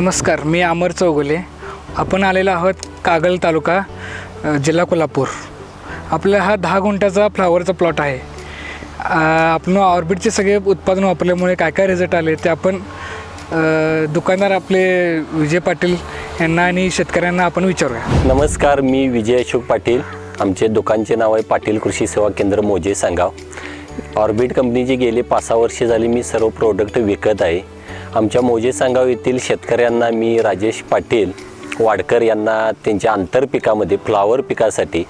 नमस्कार मी अमर चौगुले. आपण आलेलो आहोत कागल तालुका जिल्हा कोल्हापूर. आपला हा दहा गुंठ्याचा फ्लावरचा प्लॉट आहे. आपण ऑर्बिटचे सगळे उत्पादन वापरल्यामुळे काय काय रिझल्ट आले ते आपण दुकानदार आपले विजय पाटील यांना आणि शेतकऱ्यांना आपण विचारूया. नमस्कार मी विजय अशोक पाटील. आमचे दुकानचे नाव आहे पाटील कृषी सेवा केंद्र मोजे सांगाव. ऑर्बिट कंपनीची गेले पाच सहा वर्षे झाली मी सर्व प्रोडक्ट विकत आहे. आमच्या मोजे सांगाव येथील शेतकऱ्यांना मी राजेश पाटील वाडकर यांना त्यांच्या आंतरपिकामध्ये फ्लावर पिकासाठी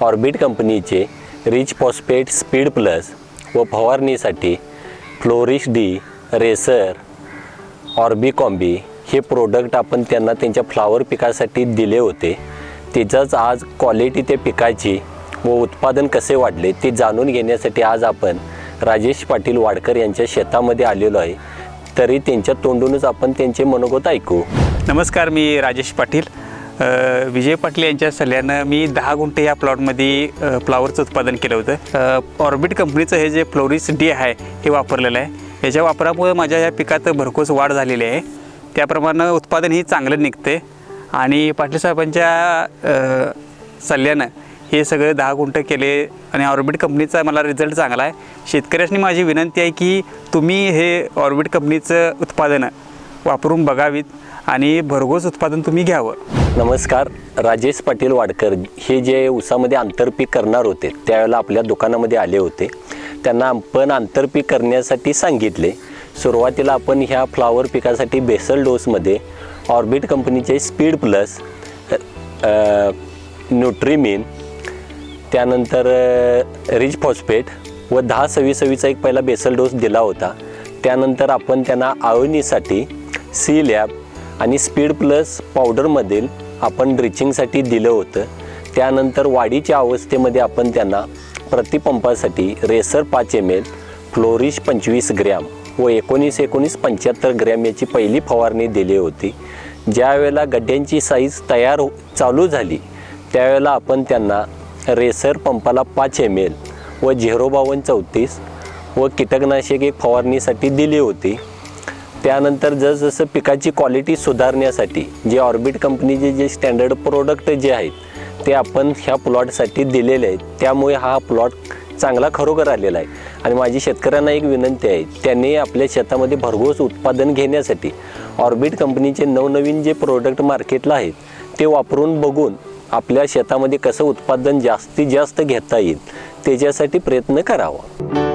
ऑर्बिट कंपनीचे रिच फॉस्फेट स्पीड प्लस व फवारणीसाठी फ्लोरिश डी रेसर ऑर्बिकॉम्बी हे प्रोडक्ट आपण त्यांना त्यांच्या फ्लावर पिकासाठी दिले होते. त्याचाच आज क्वालिटी त्या पिकाची व उत्पादन कसे वाढले ते जाणून घेण्यासाठी आज आपण राजेश पाटील वाडकर यांच्या शेतामध्ये आलेलो आहे. तरी त्यांच्या तोंडूनच आपण त्यांचे मनोगत ऐकू. नमस्कार मी राजेश पाटील. विजय पाटील यांच्या सल्ल्यानं मी दहा गुंठे या प्लॉटमध्ये फ्लॉवरचं फ्लावरचं उत्पादन केलं होतं. ऑर्बिट कंपनीचं हे जे फ्लोरिस डी आहे हे वापरलेलं आहे. याच्या वापरामुळे माझ्या या पिकात भरघोस वाढ झालेली आहे. त्याप्रमाणे उत्पादनही चांगलं निघते आणि पाटील साहेबांच्या सल्ल्यानं हे सगळं दहा गुंठ केले आणि ऑर्बिट कंपनीचा मला रिझल्ट चांगला आहे. शेतकऱ्यांनी माझी विनंती आहे की तुम्ही हे ऑर्बिट कंपनीचं उत्पादन वापरून बघावीत आणि भरघोस उत्पादन तुम्ही घ्यावं. नमस्कार राजेश पाटील वाडकर. हे जे उसामध्ये आंतरपीक करणार होते त्यावेळेला आपल्या दुकानामध्ये आले होते. त्यांना आपण आंतरपीक करण्यासाठी सांगितले. सुरुवातीला आपण ह्या फ्लावर पिकासाठी बेसल डोसमध्ये ऑर्बिट कंपनीचे स्पीड प्लस न्यूट्रिमिन त्यानंतर रिच फॉस्फेट व दहा सव्वीस सव्वीचा एक पहिला बेसल डोस दिला होता. त्यानंतर आपण त्यांना आळणीसाठी सी लॅब आणि स्पीड प्लस पावडरमधील आपण ड्रिचिंगसाठी दिलं होतं. त्यानंतर वाढीच्या अवस्थेमध्ये आपण त्यांना प्रतिपंपासाठी रेसर पाच एम एल फ्लोरिश पंचवीस ग्रॅम व एकोणीस एकोणीस पंच्याहत्तर ग्रॅम याची पहिली फवारणी दिली होती. ज्यावेळेला गड्ड्यांची साईज तयार हो- चालू झाली त्यावेळेला आपण त्यांना रेसर पंपाला पाच एम एल व झिरो बावन्न चौतीस व कीटकनाशक एक फवारणीसाठी दिली होती. त्यानंतर जसजसं पिकाची क्वालिटी सुधारण्यासाठी जे ऑर्बिट कंपनीचे जे स्टँडर्ड प्रोडक्ट जे आहेत ते आपण ह्या प्लॉटसाठी दिलेले आहेत. त्यामुळे हा प्लॉट चांगला खरोखर आलेला आहे. आणि माझी शेतकऱ्यांना एक विनंती आहे त्यांनी आपल्या शेतामध्ये भरघोस उत्पादन घेण्यासाठी ऑर्बिट कंपनीचे नवनवीन जे प्रोडक्ट मार्केटला आहेत ते वापरून बघून आपल्या शेतामध्ये कसं उत्पादन जास्तीत जास्त घेता येईल त्याच्यासाठी प्रयत्न करावा.